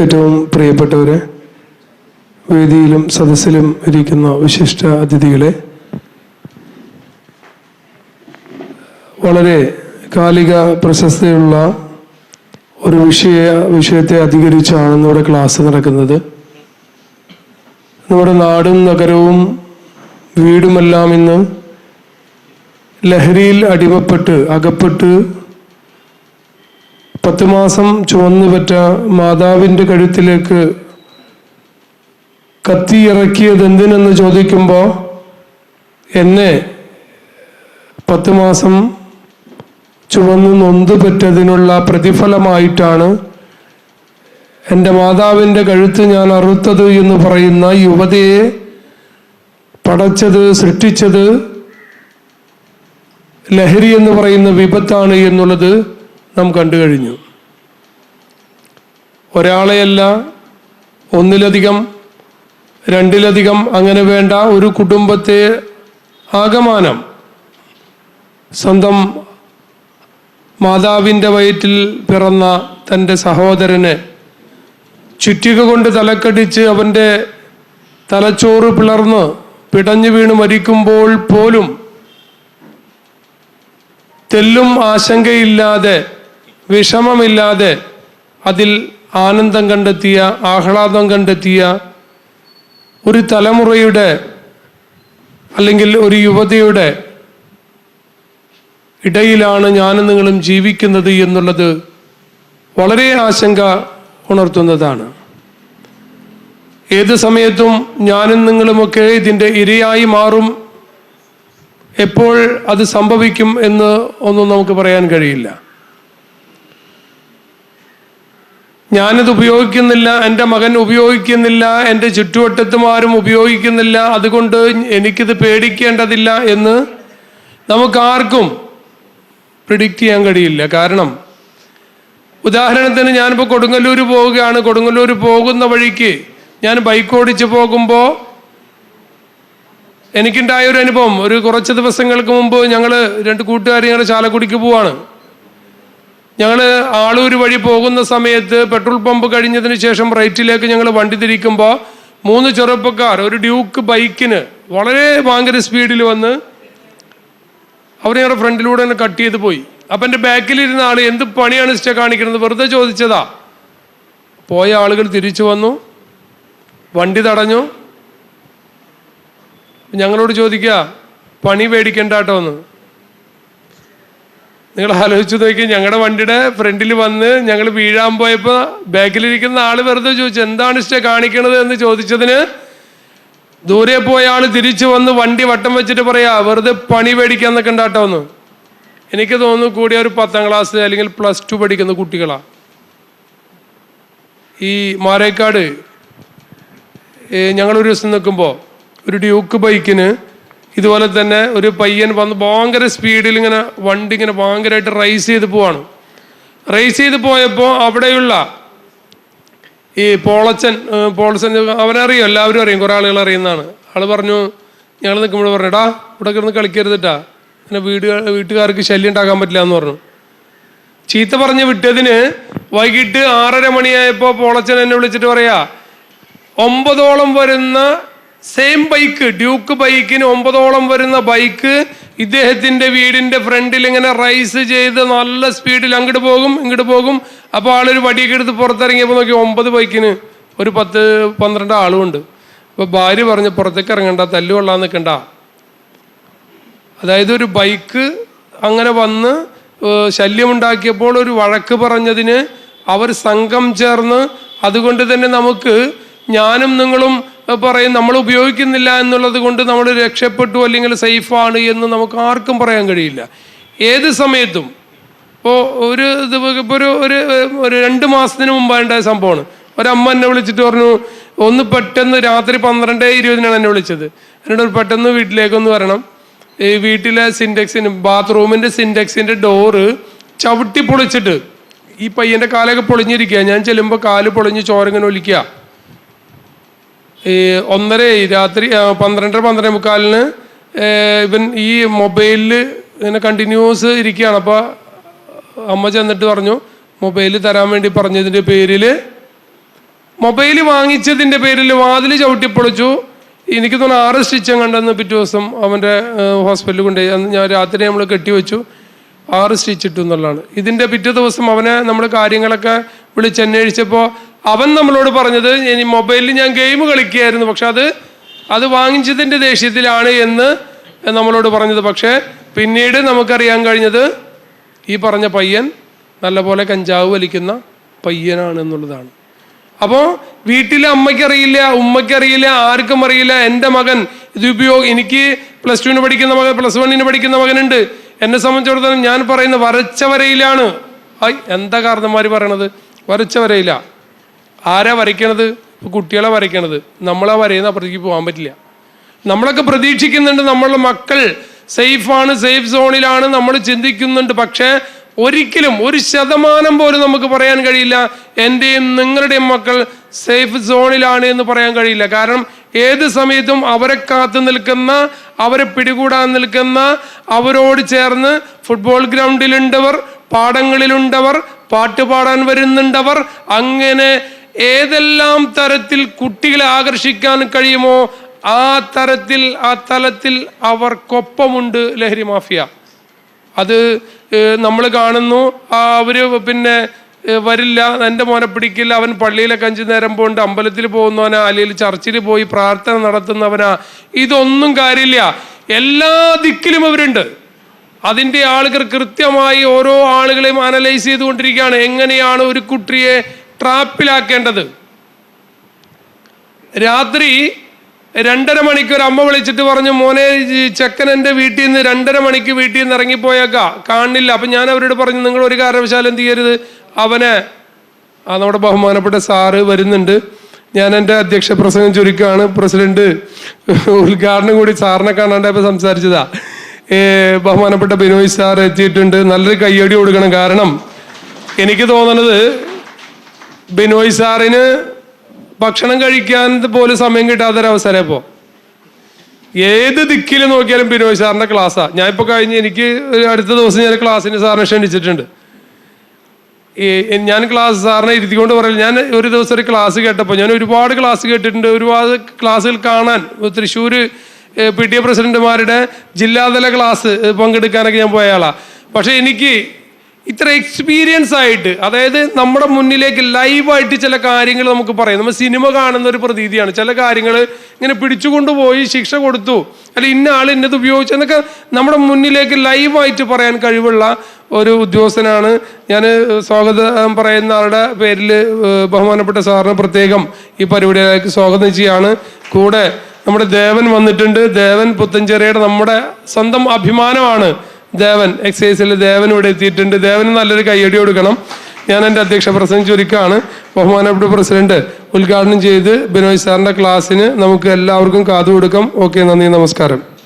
ഏറ്റവും പ്രിയപ്പെട്ടവരെ വേദിയിലും സദസ്സിലും ഇരിക്കുന്ന വിശിഷ്ട അതിഥികളെ വളരെ കാലിക പ്രശസ്തിയുള്ള ഒരു വിഷയ വിഷയത്തെ അധികരിച്ചാണ് നമ്മുടെ ക്ലാസ് നടക്കുന്നത്. നമ്മുടെ നാടും നഗരവും വീടുമെല്ലാം ഇന്ന് ലഹരിയിൽ അടിമപ്പെട്ട് അകപ്പെട്ട് പത്ത് മാസം ചുവന്നു പറ്റ മാതാവിന്റെ കഴുത്തിലേക്ക് കത്തി ഇറക്കിയത് എന്തിനെന്ന് ചോദിക്കുമ്പോൾ എന്നെ പത്ത് മാസം ചുവന്ന് നൊന്ത് പറ്റതിനുള്ള പ്രതിഫലമായിട്ടാണ് എന്റെ മാതാവിന്റെ കഴുത്ത് ഞാൻ അറുത്തത് എന്ന് പറയുന്ന യുവതിയെ പടച്ചത് സൃഷ്ടിച്ചത് ലഹരി എന്ന് പറയുന്ന വിപത്താണ് എന്നുള്ളത് നാം കണ്ടു കഴിഞ്ഞു. ഒരാളെയല്ല ഒന്നിലധികം രണ്ടിലധികം അങ്ങനെ വേണ്ട ഒരു കുടുംബത്തെ ആകമാനം സ്വന്തം മാതാവിന്റെ വയറ്റിൽ പിറന്ന തന്റെ സഹോദരനെ ചുറ്റിക കൊണ്ട് തലക്കടിച്ച് അവന്റെ തലച്ചോറ് പിളർന്ന് പിടഞ്ഞു വീണ് മരിക്കുമ്പോൾ പോലും തെല്ലും ആശങ്കയില്ലാതെ വിഷമമില്ലാതെ അതിൽ ആനന്ദം കണ്ടെത്തിയ ആഹ്ലാദം കണ്ടെത്തിയ ഒരു തലമുറയുടെ അല്ലെങ്കിൽ ഒരു യുവതിയുടെ ഇടയിലാണ് ഞാനും നിങ്ങളും ജീവിക്കുന്നത് എന്നുള്ളത് വളരെ ആശങ്ക ഉണർത്തുന്നതാണ്. ഏത് സമയത്തും ഞാനും നിങ്ങളുമൊക്കെ ഇതിന്റെ ഇരയായി മാറും. എപ്പോൾ അത് സംഭവിക്കും എന്ന് ഒന്നും നമുക്ക് പറയാൻ കഴിയില്ല. ഞാനിത് ഉപയോഗിക്കുന്നില്ല എന്റെ മകൻ ഉപയോഗിക്കുന്നില്ല എന്റെ ചുറ്റുവട്ടത്തുമാരും ഉപയോഗിക്കുന്നില്ല അതുകൊണ്ട് എനിക്കിത് പേടിക്കേണ്ടതില്ല എന്ന് നമുക്കാർക്കും പ്രിഡിക്റ്റ് ചെയ്യാൻ കഴിയില്ല. കാരണം ഉദാഹരണത്തിന് ഞാനിപ്പോൾ കൊടുങ്ങല്ലൂർ പോവുകയാണ്. കൊടുങ്ങല്ലൂർ പോകുന്ന വഴിക്ക് ഞാൻ ബൈക്ക് ഓടിച്ച് പോകുമ്പോൾ എനിക്കുണ്ടായ ഒരു അനുഭവം. ഒരു കുറച്ച് ദിവസങ്ങൾക്ക് മുമ്പ് ഞങ്ങൾ രണ്ട് കൂട്ടുകാർ ഞങ്ങൾ ചാലക്കുടിക്ക് പോവാണ്. ഞങ്ങൾ ആളൂർ വഴി പോകുന്ന സമയത്ത് പെട്രോൾ പമ്പ് കഴിഞ്ഞതിന് ശേഷം റൈറ്റിലേക്ക് ഞങ്ങൾ വണ്ടി തിരിക്കുമ്പോൾ മൂന്ന് ചെറുപ്പക്കാർ ഒരു ഡ്യൂക്ക് ബൈക്കിന് വളരെ ഭയങ്കര സ്പീഡിൽ വന്ന് അവർ ഞങ്ങളുടെ ഫ്രണ്ടിലൂടെ തന്നെ കട്ട് ചെയ്ത് പോയി. അപ്പം എന്റെ ബാക്കിലിരുന്ന ആൾ എന്ത് പണിയാണ് ഇഷ്ട കാണിക്കുന്നത്? വെറുതെ ചോദിച്ചതാ. പോയ ആളുകൾ തിരിച്ചു വന്നു. വണ്ടി തടഞ്ഞു. ഞങ്ങളോട് ചോദിക്കുക പണി മേടിക്കണ്ട കേട്ടോ എന്ന് നിങ്ങൾ ആലോചിച്ച് നോക്കി ഞങ്ങളുടെ വണ്ടിയുടെ ഫ്രണ്ടിൽ വന്ന് ഞങ്ങൾ വീഴാൻ പോയപ്പോൾ ബാക്കിലിരിക്കുന്ന ആൾ വെറുതെ ചോദിച്ചു എന്താണ് ഇഷ്ടം കാണിക്കണത്? എന്ന് ചോദിച്ചതിന് ദൂരെ പോയ ആൾ തിരിച്ചു വന്ന് വണ്ടി വട്ടം വെച്ചിട്ട് പറയാ വെറുതെ പണി മേടിക്കാൻ നിൽക്കണ്ട കേട്ടോ ഒന്ന് എനിക്ക് തോന്നുന്നു കൂടിയ ഒരു പത്താം ക്ലാസ് അല്ലെങ്കിൽ പ്ലസ് ടു പഠിക്കുന്ന കുട്ടികളാ. ഈ മാരേക്കാട് ഞങ്ങളൊരു ദിവസം നിൽക്കുമ്പോൾ ഒരു ഡ്യൂക്ക് ബൈക്കിന് ഇതുപോലെ തന്നെ ഒരു പയ്യൻ വന്ന് ഭയങ്കര സ്പീഡിൽ ഇങ്ങനെ വണ്ടി ഇങ്ങനെ ഭയങ്കരമായിട്ട് റൈസ് ചെയ്ത് പോവാണ്. റൈസ് ചെയ്ത് പോയപ്പോൾ അവിടെയുള്ള ഈ പോളച്ചൻ പോളച്ചൻ അവനറിയും? എല്ലാവരും അറിയും. കുറേ ആളുകൾ അറിയുന്നതാണ്. ആൾ പറഞ്ഞു ഞങ്ങൾ നിൽക്കുമ്പോൾ പറഞ്ഞു എടാ ഇവിടെ കിടന്ന് കളിക്കരുതിട്ടാ. പിന്നെ വീട് വീട്ടുകാർക്ക് ശല്യം ഉണ്ടാക്കാൻ പറ്റില്ല എന്ന് പറഞ്ഞു. ചീത്ത പറഞ്ഞ് വിട്ടതിന് വൈകിട്ട് ആറര മണിയായപ്പോൾ പോളച്ചൻ എന്നെ വിളിച്ചിട്ട് പറയാ ഒമ്പതോളം വരുന്ന സെയിം ബൈക്ക് ഡ്യൂക്ക് ബൈക്കിന് ഒമ്പതോളം വരുന്ന ബൈക്ക് ഇദ്ദേഹത്തിന്റെ വീടിന്റെ ഫ്രണ്ടിൽ ഇങ്ങനെ റൈസ് ചെയ്ത് നല്ല സ്പീഡിൽ അങ്ങോട്ട് പോകും ഇങ്ങോട്ട് പോകും. അപ്പോൾ ആളൊരു വടിയൊക്കെ എടുത്ത് പുറത്തിറങ്ങിയപ്പോൾ നോക്കി ഒമ്പത് ബൈക്കിന് ഒരു പത്ത് പന്ത്രണ്ട് ആളുമുണ്ട് അപ്പോൾ ഭാര്യ പറഞ്ഞ് പുറത്തേക്ക് ഇറങ്ങണ്ട തല്ലു കൊള്ളാൻ നിൽക്കണ്ട. അതായത് ഒരു ബൈക്ക് അങ്ങനെ വന്ന് ശല്യമുണ്ടാക്കിയപ്പോൾ ഒരു വഴക്ക് പറഞ്ഞതിന് അവർ സംഘം ചേർന്ന് അതുകൊണ്ട് തന്നെ നമുക്ക് ഞാനും നിങ്ങളും പറയും നമ്മൾ ഉപയോഗിക്കുന്നില്ല എന്നുള്ളത് കൊണ്ട് നമ്മൾ രക്ഷപ്പെട്ടു അല്ലെങ്കിൽ സേഫാണ് എന്ന് നമുക്ക് ആർക്കും പറയാൻ കഴിയില്ല. ഏത് സമയത്തും. ഇപ്പോൾ ഒരു ഇത് ഇപ്പോൾ ഒരു ഒരു രണ്ട് മാസത്തിന് മുമ്പായ സംഭവമാണ്. ഒരമ്മ എന്നെ വിളിച്ചിട്ട് പറഞ്ഞു ഒന്ന് പെട്ടെന്ന് രാത്രി പന്ത്രണ്ട് ഇരുപതിനാണ് എന്നെ വിളിച്ചത്. എന്നോട് ഒരു പെട്ടെന്ന് വീട്ടിലേക്കൊന്ന് വരണം. ഈ വീട്ടിലെ സിൻഡെക്സിന് ബാത്റൂമിന്റെ സിൻഡെക്സിന്റെ ഡോറ് ചവിട്ടി പൊളിച്ചിട്ട് ഈ പയ്യന്റെ കാലൊക്കെ പൊളിഞ്ഞിരിക്കുക ഞാൻ ചെല്ലുമ്പോൾ കാൽ പൊളിഞ്ഞ് ചോരങ്ങനെ ഒലിക്കുക. ഈ ഒന്നര രാത്രി പന്ത്രണ്ടര പന്ത്രണ്ട് മുക്കാലിന് ഇവൻ ഈ മൊബൈലിൽ ഇങ്ങനെ കണ്ടിന്യൂസ് ഇരിക്കുകയാണ്. അപ്പോൾ അമ്മ ചെന്നിട്ട് പറഞ്ഞു മൊബൈൽ തരാൻ വേണ്ടി പറഞ്ഞതിന്റെ പേരിൽ മൊബൈൽ വാങ്ങിച്ചതിന്റെ പേരിൽ വാതിൽ ചവിട്ടിപ്പൊളിച്ചു. എനിക്ക് തോന്നുന്നു ആറ് സ്റ്റിച്ചും കണ്ടെന്ന് പിറ്റേ ദിവസം അവന്റെ ഹോസ്പിറ്റലിൽ കൊണ്ടുപോയി. അന്ന് ഞാൻ രാത്രി നമ്മൾ കെട്ടിവെച്ചു. ആറ് സ്റ്റിച്ച് ഇട്ടു എന്നുള്ളതാണ്. ഇതിന്റെ പിറ്റേ ദിവസം അവനെ നമ്മൾ കാര്യങ്ങളൊക്കെ വിളിച്ച് അന്വേഷിച്ചപ്പോൾ അവൻ നമ്മളോട് പറഞ്ഞത് ഇനി മൊബൈലിൽ ഞാൻ ഗെയിം കളിക്കുകയായിരുന്നു പക്ഷെ അത് അത് വാങ്ങിച്ചതിന്റെ ദേഷ്യത്തിലാണ് എന്ന് നമ്മളോട് പറഞ്ഞത്. പക്ഷേ പിന്നീട് നമുക്കറിയാൻ കഴിഞ്ഞത് ഈ പറഞ്ഞ പയ്യൻ നല്ലപോലെ കഞ്ചാവ് വലിക്കുന്ന പയ്യനാണ് എന്നുള്ളതാണ്. അപ്പോൾ വീട്ടിലെ അമ്മയ്ക്കറിയില്ല ഉമ്മയ്ക്കറിയില്ല ആർക്കും അറിയില്ല എന്റെ മകൻ ഇത് ഉപയോഗ എനിക്ക് പ്ലസ് ടുവിന് പഠിക്കുന്ന മകൻ പ്ലസ് വണ്ണിന് പഠിക്കുന്ന മകനുണ്ട്. എന്നെ സംബന്ധിച്ചിടത്തോളം ഞാൻ പറയുന്ന വരച്ച വരയിലാണ്. ഐ എന്താ കാരണന്മാർ പറയണത്? വരച്ച ആരാ വരയ്ക്കണത്? കുട്ടികളെ വരയ്ക്കണത്. നമ്മളെ വരയുന്ന അപ്പുറത്തേക്ക് പോകാൻ പറ്റില്ല. നമ്മളൊക്കെ പ്രതീക്ഷിക്കുന്നുണ്ട് നമ്മളുടെ മക്കൾ സേഫാണ് സേഫ് സോണിലാണ് നമ്മൾ ചിന്തിക്കുന്നുണ്ട്. പക്ഷേ ഒരിക്കലും ഒരു ശതമാനം പോലും നമുക്ക് പറയാൻ കഴിയില്ല എന്റെയും നിങ്ങളുടെയും മക്കൾ സേഫ് സോണിലാണ് എന്ന് പറയാൻ കഴിയില്ല. കാരണം ഏത് സമയത്തും അവരെ കാത്തു നിൽക്കുന്ന അവരെ പിടികൂടാൻ നിൽക്കുന്ന അവരോട് ചേർന്ന് ഫുട്ബോൾ ഗ്രൗണ്ടിലുണ്ടവർ പാടങ്ങളിലുണ്ടവർ പാട്ട് പാടാൻ വരുന്നുണ്ടവർ അങ്ങനെ ഏതെല്ലാം തരത്തിൽ കുട്ടികളെ ആകർഷിക്കാൻ കഴിയുമോ ആ തരത്തിൽ ആ തലത്തിൽ അവർക്കൊപ്പമുണ്ട് ലഹരി മാഫിയ. അത് നമ്മൾ കാണുന്നു. ആ അവർ പിന്നെ വരില്ല. എന്റെ മോനെ പിടിക്കില്ല. അവൻ പള്ളിയിലൊക്കെ അഞ്ചു നേരം പോണ്ട് അമ്പലത്തിൽ പോകുന്നവനാ അല്ലെങ്കിൽ ചർച്ചിൽ പോയി പ്രാർത്ഥന നടത്തുന്നവനാ. ഇതൊന്നും കാര്യമില്ല. എല്ലാ ദിക്കിലും അവരുണ്ട്. അതിന്റെ ആളുകൾ കൃത്യമായി ഓരോ ആളുകളെയും അനലൈസ് ചെയ്തുകൊണ്ടിരിക്കുകയാണ്. എങ്ങനെയാണ് ഒരു കുട്ടിയെ ട്രാപ്പിലാക്കേണ്ടത്. രാത്രി രണ്ടര മണിക്ക് ഒരു അമ്മ വിളിച്ചിട്ട് പറഞ്ഞു മോനെ ചെക്കൻ എന്റെ വീട്ടിൽ നിന്ന് രണ്ടര മണിക്ക് വീട്ടിൽ നിന്ന് ഇറങ്ങിപ്പോയേക്കാ. കാണില്ല. അപ്പം ഞാൻ അവരോട് പറഞ്ഞു നിങ്ങൾ ഒരു കാരണവശാലും എന്ത് ചെയ്യരുത്. അവനെ ആ നമ്മുടെ ബഹുമാനപ്പെട്ട സാറ് വരുന്നുണ്ട്. ഞാൻ എന്റെ അധ്യക്ഷ പ്രസംഗം ചുരുക്കമാണ് പ്രസിഡന്റ് ഉദ്ഘാടനം കൂടി സാറിനെ കാണാണ്ടപ്പോൾ സംസാരിച്ചതാ. ബഹുമാനപ്പെട്ട ബിനോയ് സാർ എത്തിയിട്ടുണ്ട്. നല്ലൊരു കയ്യടി കൊടുക്കണം. കാരണം എനിക്ക് തോന്നുന്നത് ബിനോയ് സാറിന് ഭക്ഷണം കഴിക്കാൻ പോലും സമയം കിട്ടാത്തൊരവസരം ഇപ്പോൾ ഏത് ദിക്കിൽ നോക്കിയാലും ബിനോയ് സാറിന്റെ ക്ലാസ്സാണ് ഞാൻ ഇപ്പോൾ കഴിഞ്ഞ് എനിക്ക് അടുത്ത ദിവസം ഞാൻ ക്ലാസ്സിന് സാറിനെ ക്ഷണിച്ചിട്ടുണ്ട്. ഞാൻ ക്ലാസ് സാറിനെ ഇരുത്തിക്കൊണ്ട് പറയില്ല ഞാൻ ഒരു ദിവസം ഒരു ക്ലാസ് കേട്ടപ്പോൾ ഞാൻ ഒരുപാട് ക്ലാസ് കേട്ടിട്ടുണ്ട്. ഒരുപാട് ക്ലാസ്സുകൾ കാണാൻ തൃശ്ശൂർ പി ടി എ പ്രസിഡന്റുമാരുടെ ജില്ലാതല ക്ലാസ് പങ്കെടുക്കാനൊക്കെ ഞാൻ പോയ ആളാണ് പക്ഷെ എനിക്ക് ഇത്ര എക്സ്പീരിയൻസ് ആയിട്ട് അതായത് നമ്മുടെ മുന്നിലേക്ക് ലൈവായിട്ട് ചില കാര്യങ്ങൾ നമുക്ക് പറയാം. നമ്മൾ സിനിമ കാണുന്ന ഒരു പ്രതീതിയാണ്. ചില കാര്യങ്ങൾ ഇങ്ങനെ പിടിച്ചുകൊണ്ടുപോയി ശിക്ഷ കൊടുത്തു അല്ല ഇന്ന ആൾ ഇന്നത് ഉപയോഗിച്ചു എന്നൊക്കെ നമ്മുടെ മുന്നിലേക്ക് ലൈവായിട്ട് പറയാൻ കഴിവുള്ള ഒരു ഉദ്യോഗസ്ഥനാണ്. ഞാൻ സ്വാഗതം പറയുന്ന ആളുടെ പേരിൽ ബഹുമാനപ്പെട്ട സാറിന് പ്രത്യേകം ഈ പരിപാടിയിലേക്ക് സ്വാഗതം ചെയ്യാണ് കൂടെ നമ്മുടെ ദേവൻ വന്നിട്ടുണ്ട്. ദേവൻ പുത്തഞ്ചേരിയുടെ നമ്മുടെ സ്വന്തം അഭിമാനമാണ്. ദേവൻ എക്സൈസിൽ ദേവൻ ഇവിടെ എത്തിയിട്ടുണ്ട്. ദേവന് നല്ലൊരു കയ്യടി കൊടുക്കണം. ഞാൻ എന്റെ അധ്യക്ഷ പ്രസംഗം ചുരുക്കമാണ് ബഹുമാനപ്പെട്ട പ്രസിഡന്റ് ഉദ്ഘാടനം ചെയ്ത് ബിനോയ് സാറിന്റെ ക്ലാസ്സിന് നമുക്ക് എല്ലാവർക്കും കാതു കൊടുക്കാം. ഓക്കെ നന്ദി നമസ്കാരം.